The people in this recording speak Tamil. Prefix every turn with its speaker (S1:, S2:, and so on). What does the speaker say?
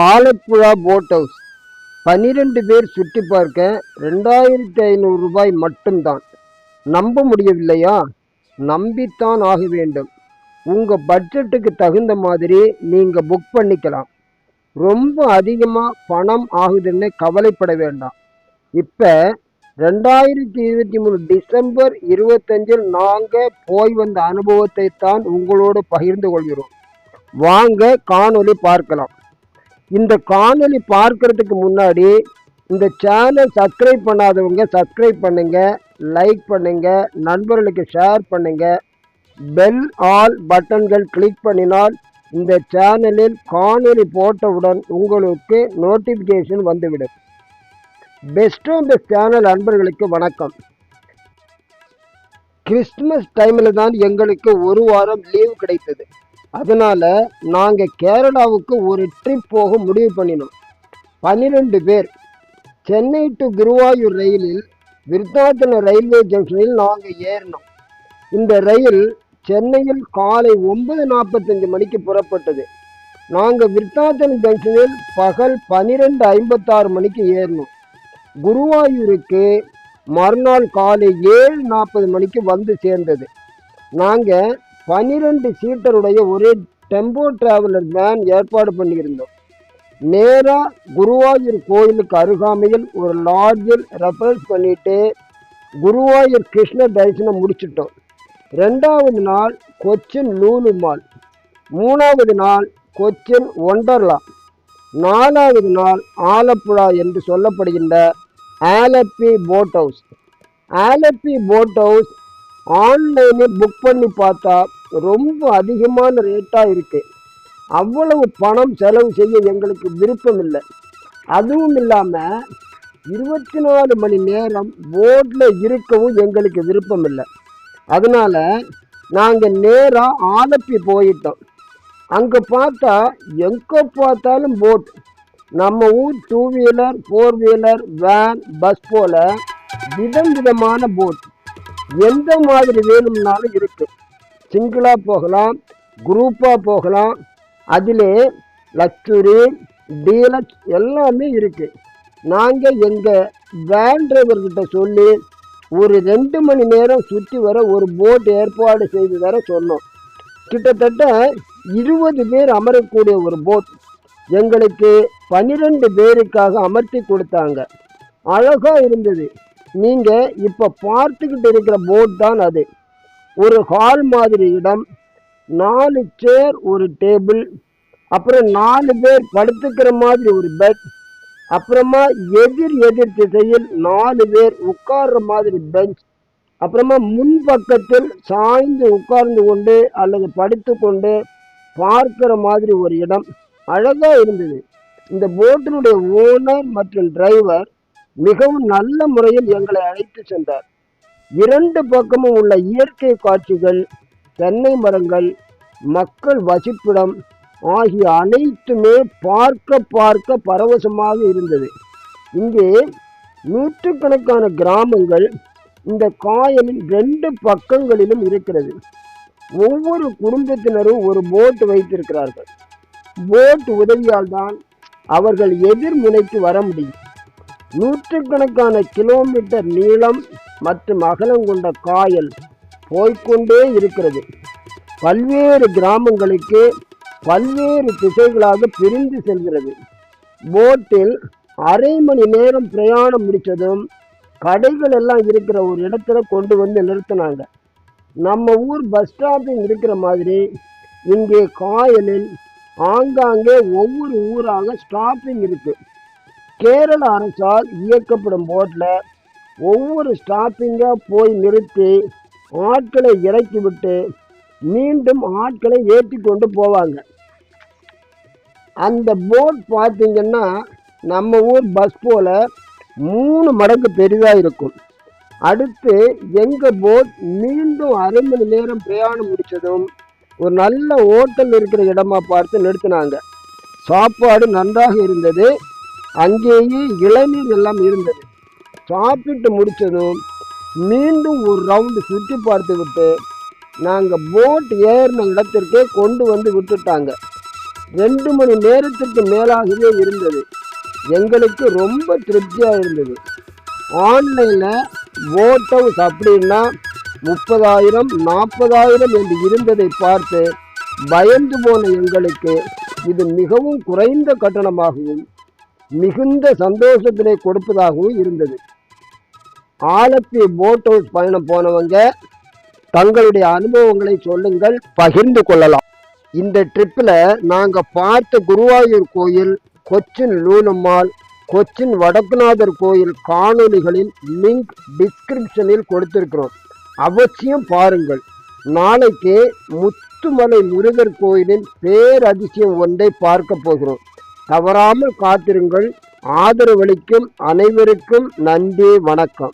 S1: ஆலப்புழா போட் ஹவுஸ் பன்னிரெண்டு பேர் சுற்றி பார்க்க ரெண்டாயிரத்தி ஐநூறு ரூபாய் மட்டும்தான். நம்ப முடியவில்லையா? நம்பித்தான் ஆக வேண்டும். உங்கள் பட்ஜெட்டுக்கு தகுந்த மாதிரி நீங்கள் புக் பண்ணிக்கலாம். ரொம்ப அதிகமாக பணம் ஆகுதுன்னு கவலைப்பட வேண்டாம். இப்போ ரெண்டாயிரத்தி இருபத்தி மூணு டிசம்பர் இருபத்தஞ்சில் நாங்கள் போய் வந்த அனுபவத்தை தான் உங்களோடு பகிர்ந்து கொள்கிறோம். வாங்க காணொலி பார்க்கலாம். இந்த காணொலி பார்க்கறதுக்கு முன்னாடி இந்த சேனல் சப்ஸ்கிரைப் பண்ணாதவங்க சப்ஸ்கிரைப் பண்ணுங்க லைக் பண்ணுங்க நண்பர்களுக்கு ஷேர் பண்ணுங்க. பெல் ஆல் பட்டன்கள் கிளிக் பண்ணினால் இந்த சேனலில் காணொலி போட்டவுடன் உங்களுக்கு நோட்டிஃபிகேஷன் வந்துவிடும். பெஸ்ட் ஆஃப் த சேனல் அன்பர்களுக்கு வணக்கம். கிறிஸ்துமஸ் டைமில் தான் எங்களுக்கு ஒரு வாரம் லீவ் கிடைத்தது. அதனால் நாங்கள் கேரளாவுக்கு ஒரு ட்ரிப் போக முடிவு பண்ணினோம். பன்னிரெண்டு பேர். சென்னை டு குருவாயூர் ரயிலில் விருத்தாச்சலம் ரயில்வே ஜங்ஷனில் நாங்கள் ஏறினோம். இந்த ரயில் சென்னையில் காலை ஒன்பது நாற்பத்தஞ்சு மணிக்கு புறப்பட்டது. நாங்கள் விருத்தாச்சலம் ஜங்ஷனில் பகல் பன்னிரெண்டு ஐம்பத்தாறு மணிக்கு ஏறினோம். குருவாயூருக்கு மறுநாள் காலை ஏழு நாற்பது மணிக்கு வந்து சேர்ந்தது. நாங்கள் பன்னிரெண்டு சீட்டருடைய ஒரு டெம்போ டிராவலர் வேன் ஏற்பாடு பண்ணியிருந்தோம். நேராக குருவாயூர் கோயிலுக்கு அருகாமையில் ஒரு லாட்ஜில் ரெஃபரன்ஸ் பண்ணிட்டு குருவாயூர் கிருஷ்ண தரிசனம் முடிச்சிட்டோம். ரெண்டாவது நாள் கொச்சின் லூலு மால். மூணாவது நாள் கொச்சின் ஒண்டர்லா நாலாவது நாள் ஆலப்புழா என்று சொல்லப்படுகின்ற Alleppey boat house Alleppey boat house ஆன்லைனில் புக் பண்ணி பார்த்தா ரொம்ப அதிகமான ரேட்டாக இருக்குது அவ்வளவு பணம் செலவு செய்ய எங்களுக்கு விருப்பம் இல்லை. அதுவும் இல்லாமல் இருபத்தி நாலு மணி நேரம் போட்டில் இருக்கவும் எங்களுக்கு விருப்பம் இல்லை. அதனால் நாங்கள் நேராக ஆலப்பி போயிட்டோம். அங்கே பார்த்தா எங்கே பார்த்தாலும் போட் நம்ம ஊர் two wheeler four wheeler van bus போல் விதம் விதமான போட் எந்த மாதிரி வேணும்னாலும் இருக்கு. சிங்கிளாக போகலாம் குரூப்பாக போகலாம் அதிலே லக்ஸுரி டீலக்ஸ் எல்லாமே இருக்கு. நாங்கள் எங்கள் வேன் டிரைவர்கிட்ட சொல்லி ஒரு ரெண்டு மணி நேரம் சுற்றி வர ஒரு போட் ஏற்பாடு செய்து தர சொன்னோம். கிட்டத்தட்ட இருபது பேர் அமரக்கூடிய ஒரு போட் எங்களுக்கு பன்னிரெண்டு பேருக்காக அமர்த்தி கொடுத்தாங்க. அழகாக இருந்தது. நீங்கள் இப்போ பார்த்துக்கிட்டு இருக்கிற போட் தான் அது. ஒரு ஹால் மாதிரி இடம் நாலு சேர் ஒரு டேபிள் அப்புறம் நாலு பேர் படுத்துக்கிற மாதிரி ஒரு பெட் அப்புறமா எதிர் எதிர் திசையில் நாலு பேர் உட்கார்ற மாதிரி பெஞ்ச் அப்புறமா முன் பக்கத்தில் சாய்ந்து உட்கார்ந்து கொண்டு அல்லது படுத்து கொண்டு பார்க்கிற மாதிரி ஒரு இடம். அழகாக இருந்தது. இந்த போட்டினுடைய ஓனர் மற்றும் டிரைவர் மிகவும் நல்ல முறையில் எங்களை அழைத்து சென்றார். இரண்டு பக்கமும் உள்ள இயற்கை காட்சிகள் தென்னை மரங்கள் மக்கள் வசிப்பிடம் ஆகிய அனைத்துமே பார்க்க பார்க்க பரவசமாக இருந்தது. இங்கே நூற்றுக்கணக்கான கிராமங்கள் இந்த காயலின் ரெண்டு பக்கங்களிலும் இருக்கிறது. ஒவ்வொரு குடும்பத்தினரும் ஒரு போட் வைத்திருக்கிறார்கள். போட் உதவியால் தான் அவர்கள் எதிர்முனைக்கு வர முடியும். நூற்றுக்கணக்கான கிலோமீட்டர் நீளம் மற்றும் அகலம் கொண்ட காயல் போய்க்கொண்டே இருக்கிறது. பல்வேறு கிராமங்களுக்கு பல்வேறு திசைகளாக பிரிந்து செல்கிறது. போட்டில் அரை மணி நேரம் பிரயாணம் முடித்ததும் கடைகள் எல்லாம் இருக்கிற ஒரு இடத்துல கொண்டு வந்து நிறுத்தினாங்க. நம்ம ஊர் பஸ் ஸ்டாப்பிங் இருக்கிற மாதிரி இங்கே காயலில் ஆங்காங்கே ஒவ்வொரு ஊராக ஸ்டாப்பிங் இருக்குது கேரள அரசால் இயக்கப்படும் போட்டில் ஒவ்வொரு ஸ்டாப்பிங்காக போய் நிறுத்தி ஆட்களை இறக்கிவிட்டு மீண்டும் ஆட்களை ஏற்றி கொண்டு போவாங்க. அந்த போட் பார்த்திங்கன்னா நம்ம ஊர் பஸ் போல் மூணு மடங்கு பெரிதாக இருக்கும். அடுத்து எங்கள் போட் மீண்டும் அரை மணி நேரம் பிரயாணம் முடித்ததும் ஒரு நல்ல ஹோட்டல் இருக்கிற இடமா பார்த்து நிறுத்தினாங்க. சாப்பாடு நன்றாக இருந்தது. அங்கேயே இளநீர் எல்லாம் இருந்தது. சாப்பிட்டு முடித்ததும் மீண்டும் ஒரு ரவுண்டு சுற்றி பார்த்து விட்டு நாங்கள் போட் ஏறின இடத்திற்கே கொண்டு வந்து விட்டுட்டாங்க. ரெண்டு மணி நேரத்துக்கு மேலாகவே இருந்தது. எங்களுக்கு ரொம்ப திருப்தியாக இருந்தது. ஆன்லைனில் போட் ஹவுஸ் அப்படின்னா முப்பதாயிரம் நாற்பதாயிரம் என்று இருந்ததை பார்த்து பயந்து போன எங்களுக்கு இது மிகவும் குறைந்த கட்டணமாகவும் மிகுந்த சந்தோஷத்தினை கொடுப்பதாகவும் இருந்தது. ஆலப்பி போட் ஹவுஸ் பயணம் போனவங்க தங்களுடைய அனுபவங்களை சொல்லுங்கள் பகிர்ந்து கொள்ளலாம். இந்த ட்ரிப்பில் நாங்கள் பார்த்த குருவாயூர் கோயில் கொச்சின் லூனம்மாள் கொச்சின் வடக்குநாதர் கோயில் காணொலிகளில் லிங்க் டிஸ்கிரிப்ஷனில் கொடுத்திருக்கிறோம். அவசியம் பாருங்கள். நாளைக்கு முத்துமலை முருகர் கோயிலின் பேரதிசயம் ஒன்றை பார்க்க போகிறோம். தவறாமல் காத்திருங்கள். ஆதரவளிக்கும் அனைவருக்கும் நன்றி வணக்கம்.